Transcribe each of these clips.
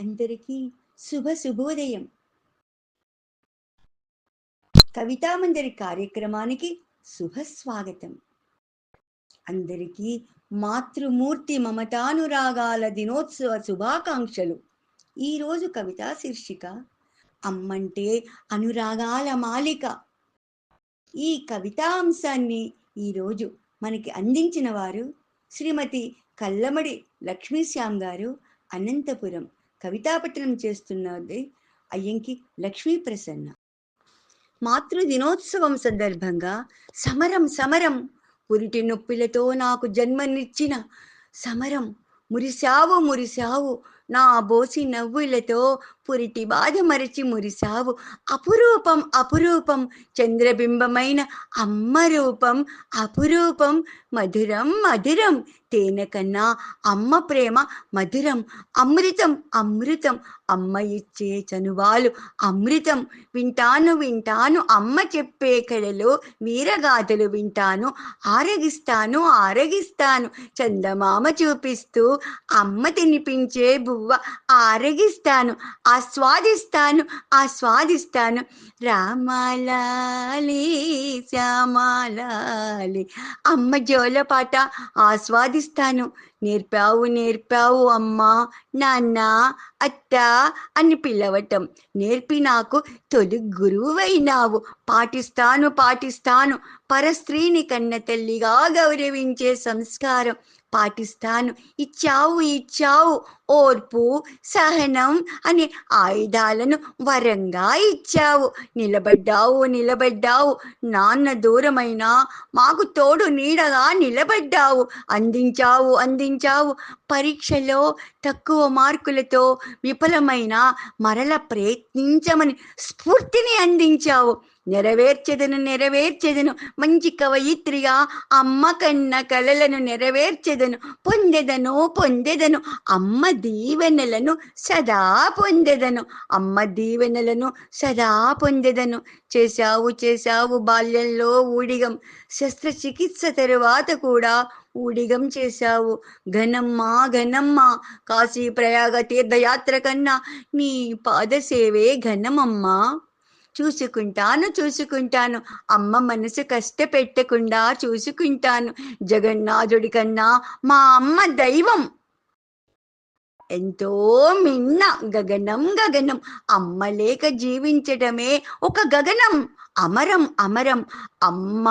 అందరికీ శుభ శుభోదయం. కవితామంజరి కార్యక్రమానికి శుభ స్వాగతం. అందరికీ మాతృమూర్తి మమతానురాగాల దినోత్సవ శుభాకాంక్షలు. ఈరోజు కవితా శీర్షిక అమ్మంటే అనురాగాల మాలిక. ఈ కవితాంశాన్ని ఈరోజు మనకి అందించిన వారు శ్రీమతి కల్లమడి లక్ష్మీశ్యామ్ గారు అనంతపురం. కవితాపట్టణం చేస్తున్నది అయ్యంకి లక్ష్మీ ప్రసన్న. మాతృ దినోత్సవం సందర్భంగా సమరం సమరం పురిటి నొప్పిలతో నాకు జన్మనిచ్చిన సమరం మురిశావు మురిశావు నా బోసి నవ్వులతో పురిటి బాధ మరచి మురిశావు. అపురూపం అపురూపం చంద్రబింబమైన అమ్మ రూపం అపురూపం మధురం మధురం తేనె కన్నా అమ్మ ప్రేమ మధురం. అమృతం అమృతం అమ్మ ఇచ్చే చనువాలు. అమృతం వింటాను వింటాను అమ్మ చెప్పే కళలో వీరగాథలు వింటాను. ఆరగిస్తాను ఆరగిస్తాను చందమామ చూపిస్తూ అమ్మ తినిపించే బువ్వ ఆరగిస్తాను ఆస్వాదిస్తాను ఆస్వాదిస్తాను. రామాలాలి శ్యామాలాలి అమ్మ జోలపాట ఆస్వాదిస్తాను. నేర్పావు నేర్పావు అమ్మా నాన్న అత్త అని పిలవటం. నేర్పి నాకు తొలి గురువైనావు. పాటిస్తాను పాటిస్తాను. పరస్త్రీని కన్న తల్లిగా గౌరవించే సంస్కారం పాటిస్తాను. ఇచ్చావు ఇచ్చావు ఓర్పు సహనం అనే ఆయుధాలను వరంగా ఇచ్చావు. నిలబడ్డావు నిలబడ్డావు. నాన్న దూరమైనా మాకు తోడు నీడగా నిలబడ్డావు. అందించావు అందించావు. పరీక్షలో తక్కువ మార్కులతో విఫలమైన మరల ప్రయత్నించమని స్ఫూర్తిని అందించావు. నెరవేర్చెదను నెరవేర్చెదను. మంచి కవయిత్రిగా అమ్మ కన్న కలలను నెరవేర్చెదను. పొందెదను పొందెదను. అమ్మ దీవెనలను సదా పొందెదను. అమ్మ దీవెనలను సదా పొందెదను. చేశావు చేశావు బాల్యంలో ఊడిగం. శస్త్రచికిత్స తరువాత కూడా ఊడిగం చేశావు. ఘనమ్మ ఘనమ్మ కాశీ ప్రయాగ తీర్థయాత్ర కన్నా నీ పాదసేవే ఘనమమ్మా. చూసుకుంటాను చూసుకుంటాను. అమ్మ మనసు కష్టపెట్టకుండా చూసుకుంటాను. జగన్నాథుడి కన్నా మా అమ్మ దైవం. ఎంతో మిన్న గగనం గగనం. అమ్మ లేక జీవించడమే ఒక గగనం. అమరం అమరం. అమ్మ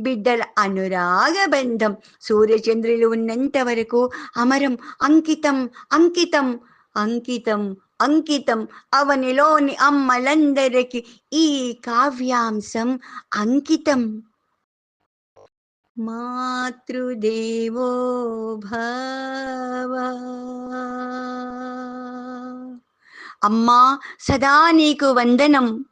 బిడ్డల అనురాగ బంధం. సూర్యచంద్రులు ఉన్నంత వరకు అమరం అంకితం అంకితం అంకితం. అంకితం. అవనిలోని అమ్మలందరికి ఈ కావ్యాంశం అంకితం. మాతృదేవో భవ. అమ్మా సదా నీకు వందనం.